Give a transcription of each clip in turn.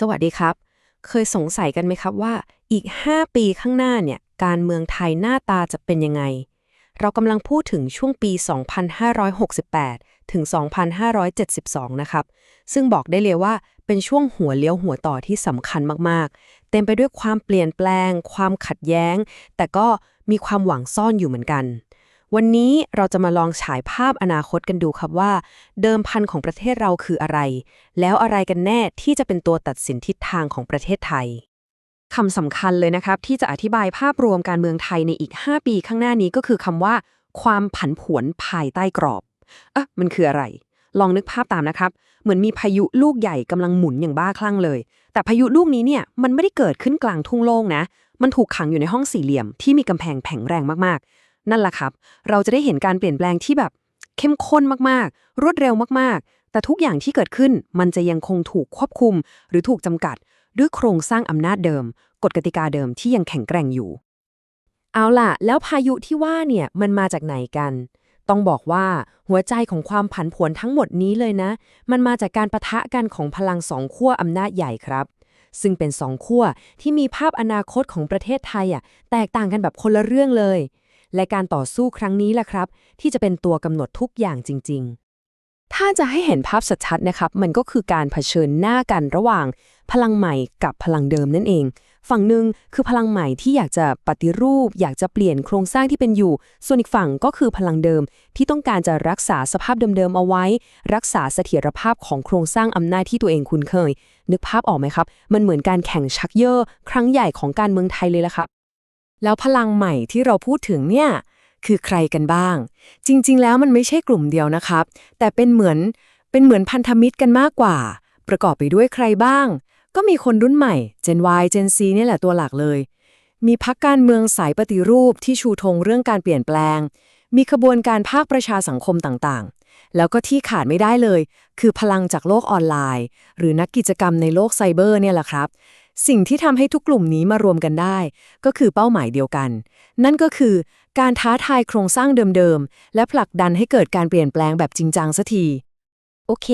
สวัสดีครับ เคยสงสัยกันไหมครับว่าอีก 5 ปีข้างหน้าเนี่ย การเมืองไทยหน้าตาจะเป็นยังไง เรากำลังพูดถึงช่วงปี 2568 ถึง 2572 นะครับ ซึ่งบอกได้เลยว่าเป็นช่วงหัวเลี้ยวหัวต่อที่สำคัญมาก ๆ เต็มไปด้วยความเปลี่ยนแปลง ความขัดแย้ง แต่ก็มีความหวังซ่อนอยู่เหมือนกัน วันนี้เราจะมาลองฉายภาพอนาคตกันดูครับว่า เดิมพันของประเทศเราคืออะไร แล้วอะไรกันแน่ที่จะเป็นตัวตัดสินทิศทางของประเทศไทยคำสำคัญเลยนะครับ ที่จะอธิบายภาพรวมการเมืองไทยในอีก 5 ปีข้างหน้านี้ก็คือคำว่า ความผันผวนภายใต้กรอบอะมันคืออะไร ลองนึกภาพตามนะครับ เหมือนมีพายุลูกใหญ่กำลังหมุนอย่างบ้าคลั่งเลย แต่พายุลูกนี้เนี่ยมันไม่ได้เกิดขึ้นกลางทุ่งโล่งนะ มันถูกขังอยู่ในห้องสี่เหลี่ยมที่มีกำแพงแข็งแรงมากๆ นั่นแหละครับ เราจะได้เห็นการเปลี่ยนแปลงที่แบบ เข้มข้นมากๆ รวดเร็วมากๆ แต่ทุกอย่างที่เกิดขึ้นมันจะยังคงถูกควบคุม หรือถูกจำกัด ด้วยโครงสร้างอำนาจเดิม กฎกติกาเดิมที่ยังแข็งแกร่งอยู่ เอาล่ะ แล้วพายุที่ว่าเนี่ยมันมาจากไหนกัน ต้องบอกว่าหัวใจของความผันผวนทั้งหมดนี้เลยนะ มันมาจากการประทะกันของพลังสองขั้วอำนาจใหญ่ครับซึ่งเป็นสองขั้วที่มีภาพอนาคตของประเทศไทยอะแตกต่างกันแบบคนละเรื่องเลย และการต่อสู้ครั้งนี้แหละครับ ที่จะเป็นตัวกำหนดทุกอย่างจริง ๆ ถ้าจะให้เห็นภาพชัดๆนะครับ มันก็คือการเผชิญหน้ากันระหว่าง พลังใหม่กับพลังเดิมนั่นเอง ฝั่งหนึ่งคือพลังใหม่ที่อยากจะปฏิรูป อยากจะเปลี่ยนโครงสร้างที่เป็นอยู่ ส่วนอีกฝั่งก็คือพลังเดิม ที่ต้องการจะรักษาสภาพเดิมๆเอาไว้ รักษาเสถียรภาพของโครงสร้างอำนาจที่ตัวเองคุ้นเคย นึกภาพออกไหมครับ มันเหมือนการแข่งชักเยอะครั้งใหญ่ของการเมืองไทยเลยละครับ แล้วพลังใหม่ที่เราพูดถึงเนี่ย คือใครกันบ้าง จริง ๆ แล้วมันไม่ใช่กลุ่มเดียวนะครับ แต่เป็นเหมือนเป็นเหมือนพันธมิตรกันมากกว่า ประกอบไปด้วยใครบ้าง ก็มีคนรุ่นใหม่ Gen Y Gen Z เนี่ยแหละตัวหลักเลย มีพักการเมืองสายปฏิรูปที่ชูธงเรื่องการเปลี่ยนแปลง มีขบวนการภาคประชาสังคมต่างๆ แล้วก็ที่ขาดไม่ได้เลย คือพลังจากโลกออนไลน์ หรือนักกิจกรรมในโลกไซเบอร์เนี่ยแหละครับ สิ่งที่ทำให้ทุกกลุ่มนี้มารวมกันได้ ก็คือเป้าหมายเดียวกัน นั่นก็คือการท้าทายโครงสร้างเดิมๆ และผลักดันให้เกิดการเปลี่ยนแปลงแบบจริงจังสักที โอเค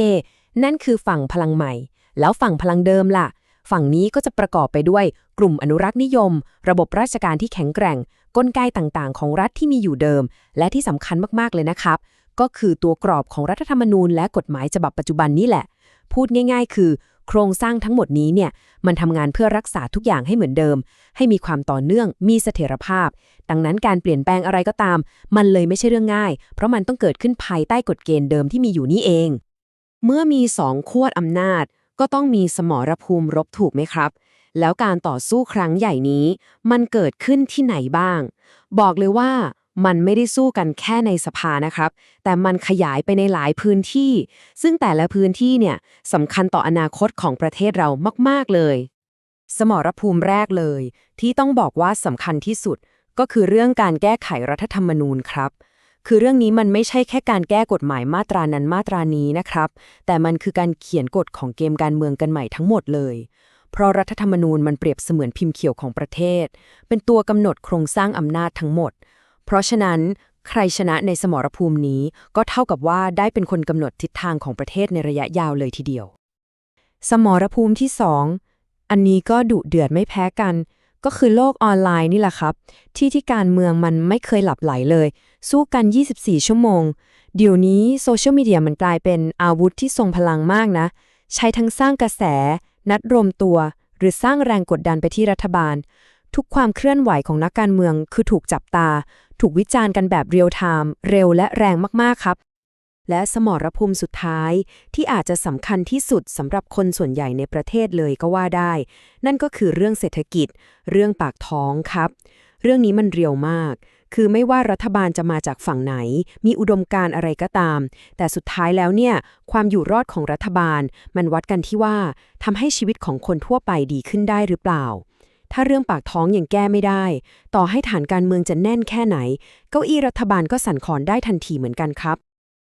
นั่นคือฝั่งพลังใหม่ แล้วฝั่งพลังเดิมล่ะ ฝั่งนี้ก็จะประกอบไปด้วยกลุ่มอนุรักษ์นิยม ระบบราชการที่แข็งแกร่ง กลไกต่างๆ ของรัฐที่มีอยู่เดิม และที่สำคัญมากๆเลยนะครับ ก็คือตัวกรอบของรัฐธรรมนูญ และกฎหมายฉบับปัจจุบันนี่แหละ พูดง่าย ๆ คือ โครงสร้างทั้งหมดนี้เนี่ยมันทำงานเพื่อรักษาทุกอย่างให้เหมือนเดิม ให้มีความต่อเนื่องมีเสถียรภาพ ดังนั้นการเปลี่ยนแปลงอะไรก็ตาม มันเลยไม่ใช่เรื่องง่าย เพราะมันต้องเกิดขึ้นภายใต้กฎเกณฑ์เดิมที่มีอยู่นี่เอง เมื่อมีสองขั้วอำนาจ ก็ต้องมีสมรภูมิรบถูกไหมครับแล้วการต่อสู้ครั้งใหญ่นี้ มันเกิดขึ้นที่ไหนบ้าง บอกเลยว่า มันไม่ได้สู้กันแค่ในสภานะครับ แต่มันขยายไปในหลายพื้นที่ ซึ่งแต่ละพื้นที่เนี่ยสำคัญต่ออนาคตของประเทศเรามาก ๆ เลย สมรภูมิแรกเลย ที่ต้องบอกว่าสำคัญที่สุด ก็คือเรื่องการแก้ไขรัฐธรรมนูญครับคือเรื่องนี้มันไม่ใช่แค่การแก้กฎหมายมาตรานั้นมาตรานี้นะครับ แต่มันคือการเขียนกฎของเกมการเมืองกันใหม่ทั้งหมดเลย เพราะรัฐธรรมนูญมันเปรียบเสมือนพิมพ์เขียวของประเทศ เป็นตัวกำหนดโครงสร้างอำนาจทั้งหมด เพราะฉะนั้นใครชนะในสมรภูมินี้ก็เท่ากับว่าได้เป็นคนกำหนดทิศทางของประเทศในระยะยาวเลยทีเดียว สมรภูมิที่2อันนี้ก็ดุเดือดไม่แพ้กัน ก็คือโลกออนไลน์นี่แหละครับ ที่ที่การเมืองมันไม่เคยหลับไหลเลย สู้กัน 24 ชั่วโมง เดี๋ยวนี้โซเชียลมีเดียมันกลายเป็นอาวุธที่ทรงพลังมากนะ ใช้ทั้งสร้างกระแส นัดรวมตัว หรือสร้างแรงกดดันไปที่รัฐบาล ทุกความเคลื่อนไหวของนักการเมืองคือถูกจับตา ถูกวิจารณ์กันแบบเรียลไทม์เร็วและแรงมากๆครับ และสมรภูมิสุดท้ายที่อาจจะสำคัญที่สุดสำหรับคนส่วนใหญ่ในประเทศเลยก็ว่าได้ นั่นก็คือเรื่องเศรษฐกิจ เรื่องปากท้องครับ เรื่องนี้มันเรียวมากคือไม่ว่ารัฐบาลจะมาจากฝั่งไหน มีอุดมการอะไรก็ตาม แต่สุดท้ายแล้วเนี่ย ความอยู่รอดของรัฐบาล มันวัดกันที่ว่าทำให้ชีวิตของคนทั่วไปดีขึ้นได้หรือเปล่า ถ้าเรื่องปากท้องยังแก้ไม่ได้ ต่อให้ฐานการเมืองจะแน่นแค่ไหน เก้าอี้รัฐบาลก็สั่นคลอนได้ทันทีเหมือนกันครับ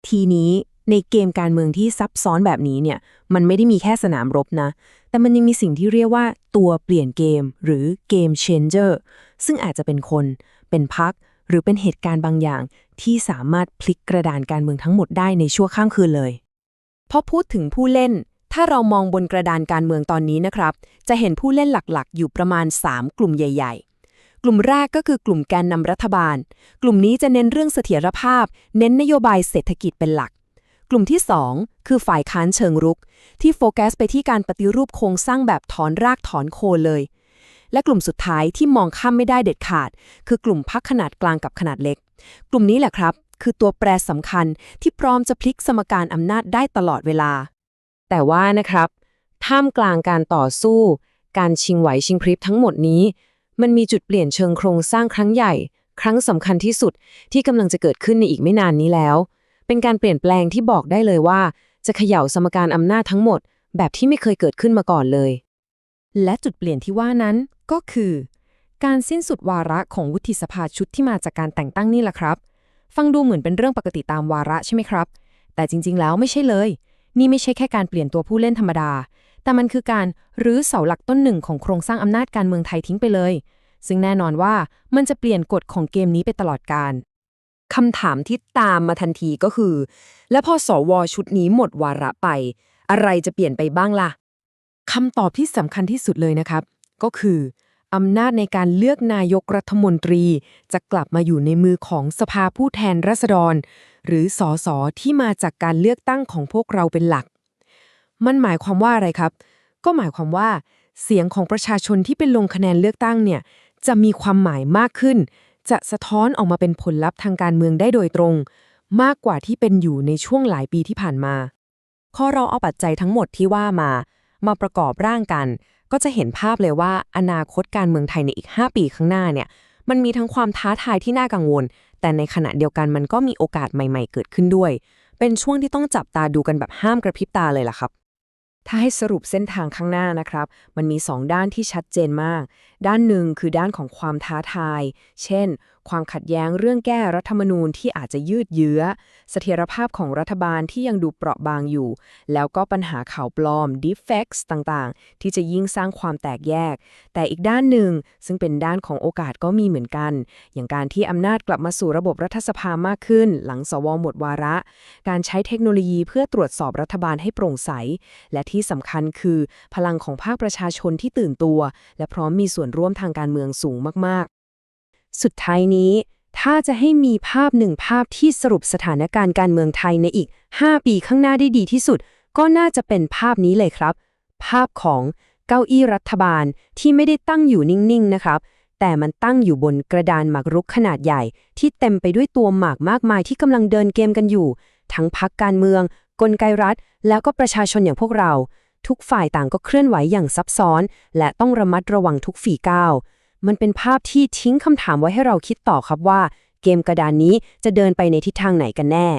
ทีนี้ในเกมการเมืองที่ซับซ้อนแบบนี้เนี่ย มันไม่ได้มีแค่สนามรบนะ แต่มันยังมีสิ่งที่เรียกว่าตัวเปลี่ยนเกมหรือเกมเชนเจอร์ซึ่งอาจจะเป็นคน เป็นพัก หรือเป็นเหตุการณ์บางอย่าง ที่สามารถพลิกกระดานการเมืองทั้งหมดได้ในชั่วข้ามคืนเลย พอพูดถึงผู้เล่น ถ้าเรามองบนกระดานการเมืองตอนนี้นะครับ จะเห็นผู้เล่นหลักๆ อยู่ประมาณ 3 กลุ่มใหญ่ ๆ กลุ่มแรกก็คือกลุ่มแกนนำรัฐบาล กลุ่มนี้จะเน้นเรื่องเสถียรภาพ เน้นนโยบายเศรษฐกิจเป็นหลัก กลุ่มที่ 2 คือฝ่ายค้านเชิงรุก ที่โฟกัสไปที่การปฏิรูปโครงสร้างแบบถอนรากถอนโคนเลย และกลุ่มสุดท้ายที่มองข้ามไม่ได้เด็ดขาด คือกลุ่มพักขนาดกลางกับขนาดเล็ก กลุ่มนี้แหละครับ คือตัวแปรสำคัญที่พร้อมจะพลิกสมการอำนาจได้ตลอดเวลา แต่ว่านะครับท่ามกลางการต่อสู้ การชิงไหวชิงพริบทั้งหมดนี้ มันมีจุดเปลี่ยนเชิงโครงสร้างครั้งใหญ่ ครั้งสำคัญที่สุดที่กำลังจะเกิดขึ้นในอีกไม่นานนี้แล้ว เป็นการเปลี่ยนแปลงที่บอกได้เลยว่า จะเขย่าสมการอำนาจทั้งหมด แบบที่ไม่เคยเกิดขึ้นมาก่อนเลย และจุดเปลี่ยนที่ว่านั้นก็คือ การสิ้นสุดวาระของวุฒิสภาชุดที่มาจากการแต่งตั้งนี่แหละครับ ฟังดูเหมือนเป็นเรื่องปกติตามวาระใช่ไหมครับ แต่จริง ๆ แล้วไม่ใช่เลย นี่ไม่ใช่แค่การเปลี่ยนตัวผู้เล่นธรรมดา แต่มันคือการรื้อเสาหลักต้นหนึ่งของโครงสร้างอำนาจการเมืองไทยทิ้งไปเลย ซึ่งแน่นอนว่ามันจะเปลี่ยนกฎของเกมนี้ไปตลอดกาลคำถามที่ตามมาทันทีก็คือ แล้วพอสวชุดนี้หมดวาระไป อะไรจะเปลี่ยนไปบ้างล่ะคำตอบที่สำคัญที่สุดเลยนะครับ ก็คืออำนาจในการเลือกนายกรัฐมนตรี จะกลับมาอยู่ในมือของสภาผู้แทนราษฎร หรือสสที่มาจากการเลือกตั้งของพวกเราเป็นหลัก มันหมายความว่าอะไรครับ ก็หมายความว่า เสียงของประชาชนที่เป็นลงคะแนนเลือกตั้งเนี่ยจะมีความหมายมากขึ้น จะสะท้อนออกมาเป็นผลลัพธ์ทางการเมืองได้โดยตรง มากกว่าที่เป็นอยู่ในช่วงหลายปีที่ผ่านมาพอเราเอาปัจจัยทั้งหมดที่ว่ามา มาประกอบร่างกัน ก็จะเห็นภาพเลยว่าอนาคตการเมืองไทยในอีก 5 ปีข้างหน้าเนี่ยมันมีทั้งความท้าทายที่น่ากังวล แต่ในขณะเดียวกันมันก็มีโอกาสใหม่ ๆ เกิดขึ้นด้วย เป็นช่วงที่ต้องจับตาดูกันแบบห้ามกระพริบตาเลยล่ะครับ ถ้าให้สรุปเส้นทางข้างหน้านะครับ มันมี 2 ด้านที่ชัดเจนมาก ด้านหนึ่งคือด้านของความท้าทาย เช่น ความขัดแย้งเรื่องแก้รัฐธรรมนูญที่อาจจะยืดเยื้อ เสถียรภาพของรัฐบาลที่ยังดูเปราะบางอยู่ แล้วก็ปัญหาข่าวปลอม deepfakes ต่างๆ ที่จะยิ่งสร้างความแตกแยก แต่อีกด้านหนึ่ง ซึ่งเป็นด้านของโอกาสก็มีเหมือนกัน อย่างการที่อำนาจกลับมาสู่ระบบรัฐสภามากขึ้น หลังสวหมดวาระ การใช้เทคโนโลยีเพื่อตรวจสอบรัฐบาลให้โปร่งใส และที่สำคัญคือ พลังของภาคประชาชนที่ตื่นตัว และพร้อมมีส่วนร่วมทางการเมืองสูงมากๆ สุดท้ายนี้ ถ้าจะให้มีภาพหนึ่งภาพที่สรุปสถานการณ์การเมืองไทยในอีก 5 ปีข้างหน้าได้ดีที่สุด ก็น่าจะเป็นภาพนี้เลยครับ ภาพของเก้าอี้รัฐบาลที่ไม่ได้ตั้งอยู่นิ่งๆนะครับ แต่มันตั้งอยู่บนกระดานหมากรุกขนาดใหญ่ ที่เต็มไปด้วยตัวหมากมากมายที่กำลังเดินเกมกันอยู่ ทั้งพักการเมือง กลไกรัฐ แล้วก็ประชาชนอย่างพวกเรา ทุกฝ่ายต่างก็เคลื่อนไหวอย่างซับซ้อน และต้องระมัดระวังทุกฝีก้าว มันเป็นภาพที่ทิ้งคำถามไว้ให้เราคิดต่อครับว่า เกมกระดานนี้จะเดินไปในทิศทางไหนกันแน่